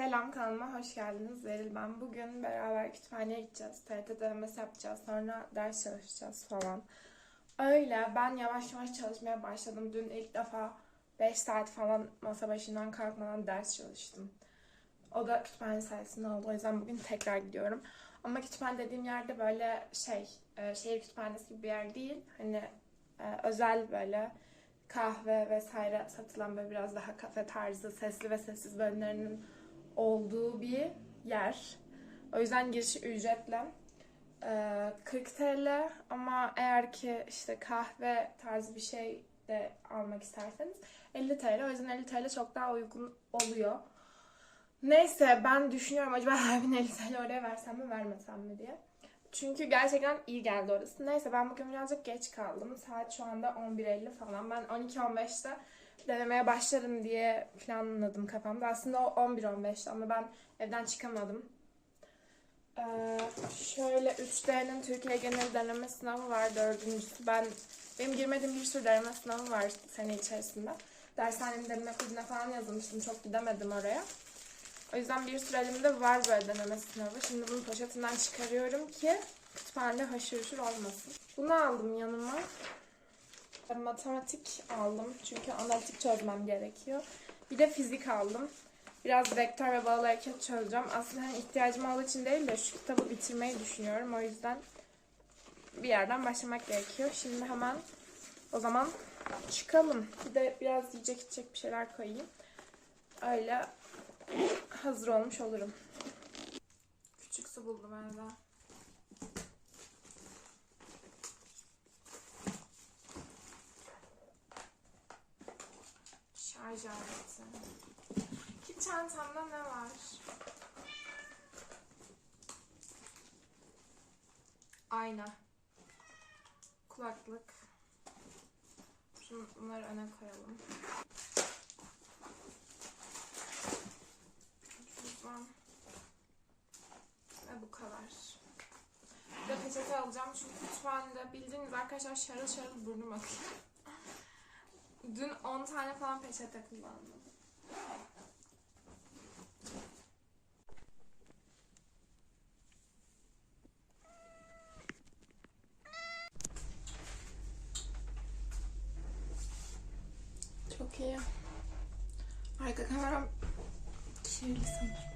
Selam kanalıma hoş geldiniz. Zeril ben. Bugün beraber kütüphaneye gideceğiz. TRT denemesi yapacağız. Sonra ders çalışacağız falan. Öyle ben yavaş yavaş çalışmaya başladım. Dün ilk defa 5 saat falan masa başından kalkmadan ders çalıştım. O da kütüphane sayesinde oldu. O yüzden bugün tekrar gidiyorum. Ama kütüphane dediğim yerde böyle şey, e, şehir kütüphanesi gibi bir yer değil. Hani e, özel böyle kahve vesaire satılan böyle biraz daha kafe tarzı sesli ve sessiz bölümlerinin olduğu bir yer. O yüzden girişi ücretli. Ee, 40 TL ama eğer ki işte kahve tarzı bir şey de almak isterseniz 50 TL. O yüzden 50 TL çok daha uygun oluyor. Neyse ben düşünüyorum acaba her gün 50 TL oraya versem mi vermesem mi diye. Çünkü gerçekten iyi geldi orası. Neyse ben bugün birazcık geç kaldım. Saat şu anda 11.50 falan. Ben 12.15'te denemeye başlarım diye planladım kafamda. Aslında o 11.15'ti ama ben evden çıkamadım. Ee, şöyle 3D'nin Türkiye genel deneme sınavı var dördüncüsü. Ben benim girmediğim bir sürü deneme sınavı var sene içerisinde. Dershanenin deneme kursuna falan yazılmıştım. Çok gidemedim oraya. O yüzden bir sürü elimde var böyle deneme sınavı. Şimdi bunu poşetinden çıkarıyorum ki kütüphanede haşır huşur olmasın. Bunu aldım yanıma. Matematik aldım çünkü analitik çözmem gerekiyor. Bir de fizik aldım. Biraz vektör ve bağlı hareket çözeceğim. Aslında hani ihtiyacım olduğu için değil de şu kitabı bitirmeyi düşünüyorum. O yüzden bir yerden başlamak gerekiyor. Şimdi hemen o zaman çıkalım. Bir de biraz yiyecek içecek bir şeyler koyayım. Öyle hazır olmuş olurum. Küçük su buldum evde. Şarj aleti. Ki çantamda ne var? Ayna. Kulaklık. Şimdi bunları öne koyalım. Cüzdan. Ve bu kadar. Bir de peçete alacağım çünkü kütüphanede bildiğiniz arkadaşlar şarıl şarıl burnum akıyor. Dün 10 tane falan peçete kullandım. Çok iyi. Arka kameram kirli sanırım.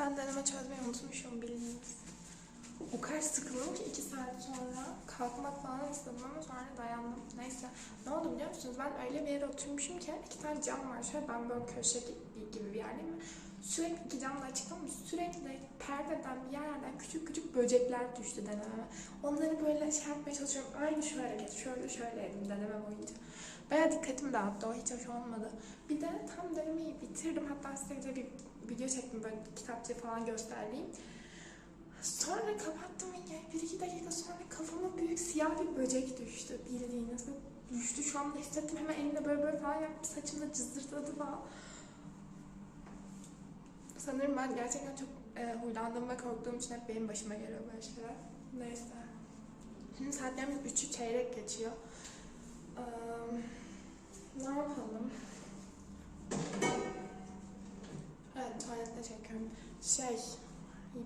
Ben deneme çözmeyi unutmuşum bildiğiniz. O kadar sıkıldım ki iki saat sonra kalkmak falan istedim ama sonra dayandım. Neyse. Ne oldu biliyor musunuz? Ben öyle bir yere oturmuşum ki iki tane cam var. Şöyle ben böyle köşe gibi, bir yerdeyim. Sürekli iki cam da açık ama sürekli perdeden bir yerlerden küçük küçük böcekler düştü denememe. Onları böyle şey yapmaya çalışıyorum. Aynı şu hareket, şöyle şöyle elim deneme boyunca. Bayağı dikkatimi dağıttı. O hiç hoş olmadı. Bir de tam denemeyi bitirdim. Hatta size bir video çektim böyle kitapçı falan göstereyim. Sonra kapattım videoyu. Bir iki dakika sonra kafama büyük siyah bir böcek düştü bildiğiniz. Düştü şu anda hissettim. Hemen elimde böyle böyle falan yaptım. Saçımda cızırdadı falan. Sanırım ben gerçekten çok e, huylandığım ve korktuğum için hep benim başıma geliyor böyle şeyler. Neyse. Şimdi saatlerimiz 3'ü çeyrek geçiyor. Eee, ne yapalım? Evet tuvalette çekiyorum. Şey,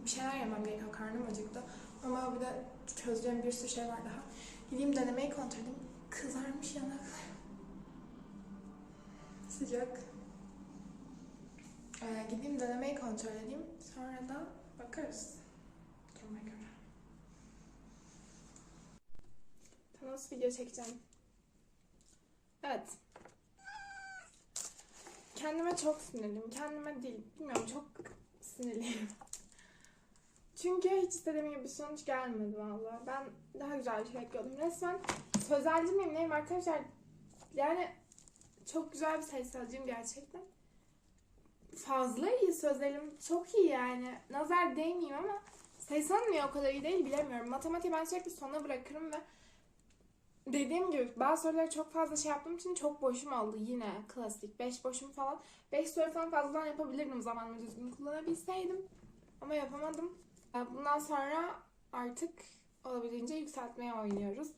bir şeyler yemem gerekiyor. Karnım acıktı. Ama bir de çözeceğim bir sürü şey var daha. Gideyim denemeyi kontrol edeyim. Kızarmış yanaklar. Sıcak. Ee, gideyim denemeyi kontrol edeyim. Sonra da bakarız. Duruma göre. Nasıl video çekeceğim? Evet. Kendime çok sinirliyim. Kendime değil. Bilmiyorum çok sinirliyim. Çünkü hiç istediğim gibi bir sonuç gelmedi valla. Ben daha güzel bir şey bekliyordum. Resmen sözelci miyim neyim arkadaşlar? Yani çok güzel bir sayısalcıyım gerçekten. Fazla iyi sözelim. Çok iyi yani. Nazar değmeyeyim ama sayısal niye o kadar iyi değil bilemiyorum. Matematiği ben sürekli sona bırakırım ve dediğim gibi bazı soruları çok fazla şey yaptığım için çok boşum oldu yine klasik. 5 boşum falan. 5 soru falan fazladan yapabilirdim zamanımı düzgün kullanabilseydim. Ama yapamadım. Bundan sonra artık olabildiğince yükseltmeye oynuyoruz.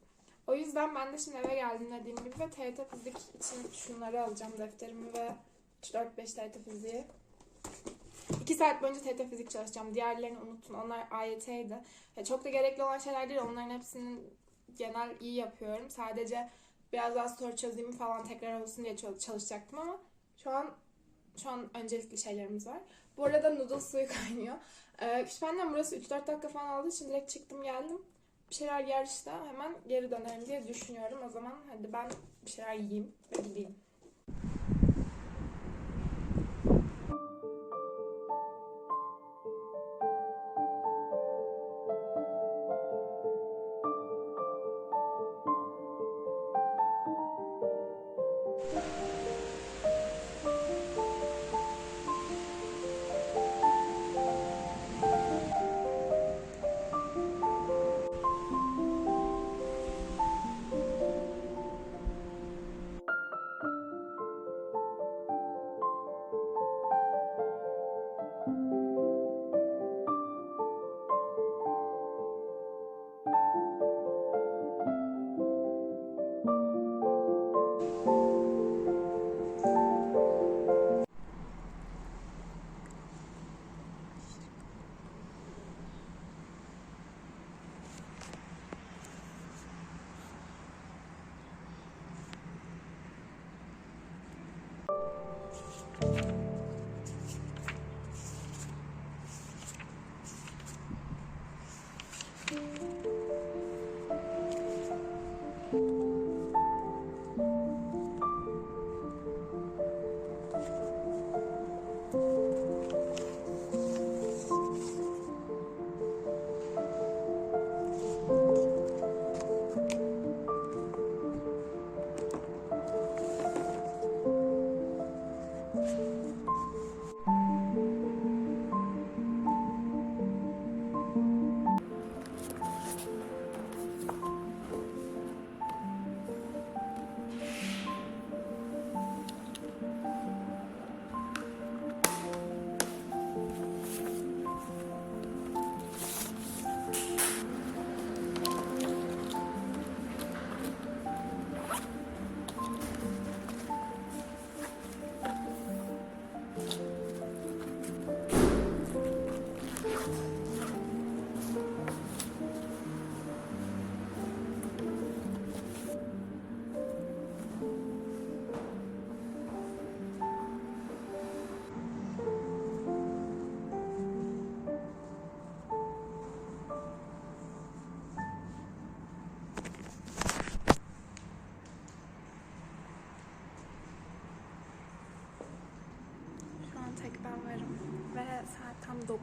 O yüzden ben de şimdi eve geldim dediğim gibi ve TRT fizik için şunları alacağım. Defterimi ve 4-5 TRT fiziği. 2 saat boyunca TRT fizik çalışacağım. Diğerlerini unutun. Onlar AYT'ydi. Ya çok da gerekli olan şeyler değil. Onların hepsinin genel iyi yapıyorum. Sadece biraz daha soru çözeyim falan tekrar olsun diye çal- çalışacaktım ama şu an şu an öncelikli şeylerimiz var. Bu arada noodle suyu kaynıyor. Ee, kütüphaneden burası 3-4 dakika falan aldığı için direkt çıktım geldim. Bir şeyler yer işte hemen geri dönerim diye düşünüyorum. O zaman hadi ben bir şeyler yiyeyim ve gideyim.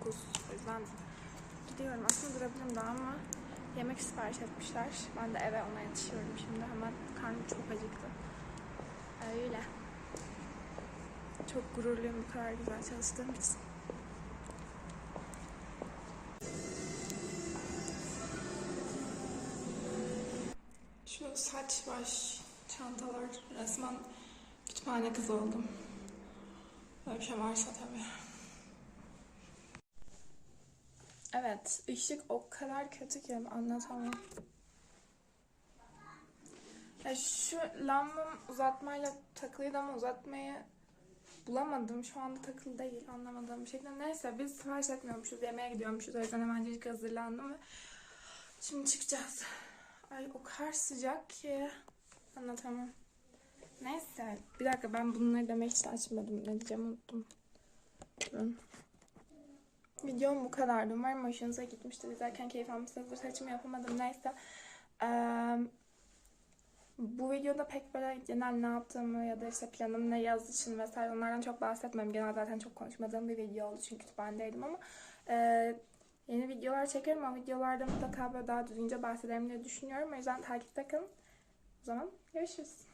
9. O yüzden gidiyorum. Aslında durabilirim daha ama yemek sipariş etmişler. Ben de eve ona yetişiyorum şimdi. Hemen karnım çok acıktı. Öyle. Çok gururluyum bu kadar güzel çalıştığım için. Şu saç baş çantalar resmen kütüphane kızı oldum. Böyle bir şey varsa tabii. Evet, ışık o kadar kötü ki anlatamam. Ya şu lambam uzatmayla takılıydı ama uzatmayı bulamadım. Şu anda takılı değil anlamadığım bir şekilde. Neyse biz sipariş etmiyormuşuz. Yemeğe gidiyormuşuz. O yüzden hemencecik hazırlandım ve şimdi çıkacağız. Ay o kadar sıcak ki anlatamam. Neyse bir dakika ben bunları demek için açmadım. Ne diyeceğim unuttum. Durun. Videom bu kadardı. Umarım hoşunuza gitmiştir. İzlerken keyif almışsınızdır. Saçımı yapamadım. Neyse. Eee, bu videoda pek böyle genel ne yaptığımı ya da işte planım ne yaz için vesaire onlardan çok bahsetmem. Genel zaten çok konuşmadığım bir video oldu çünkü kütüphanedeydim ama eee, yeni videolar çekerim. O videolarda mutlaka böyle daha düzgünce bahsederim diye düşünüyorum. O yüzden takipte kalın. O zaman görüşürüz.